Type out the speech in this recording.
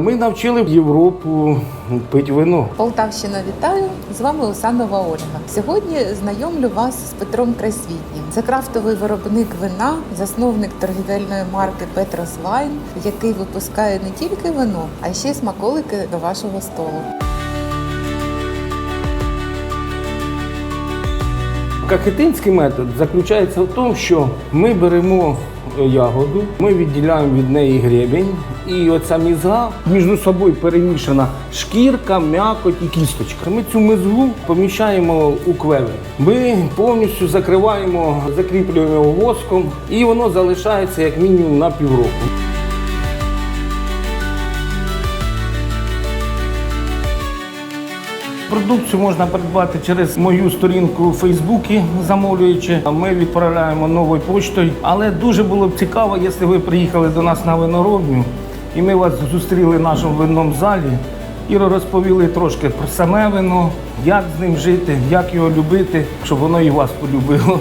Ми навчили Європу пити вино. Полтавщина вітаю! З вами Усанова Ольга. Сьогодні знайомлю вас з Петром Крайсвітнім. Це крафтовий виробник вина, засновник торгівельної марки Петрос Вайн, який випускає не тільки вино, а ще й смаколики до вашого столу. Кахетинський метод заключається в тому, що ми беремо ягоду, ми відділяємо від неї гребень, і оця мізга між собою перемішана шкірка, м'якоть і кісточка. Ми цю мизгу поміщаємо у квевер. Ми повністю закриваємо, закріплюємо воском, і воно залишається як мінімум на півроку. Продукцію можна придбати через мою сторінку у Фейсбуці, замовлюючи. Ми відправляємо новою почтою. Але дуже було б цікаво, якщо ви приїхали до нас на виноробню, і ми вас зустріли в нашому винному залі і розповіли трошки про саме вино, як з ним жити, як його любити, щоб воно і вас полюбило.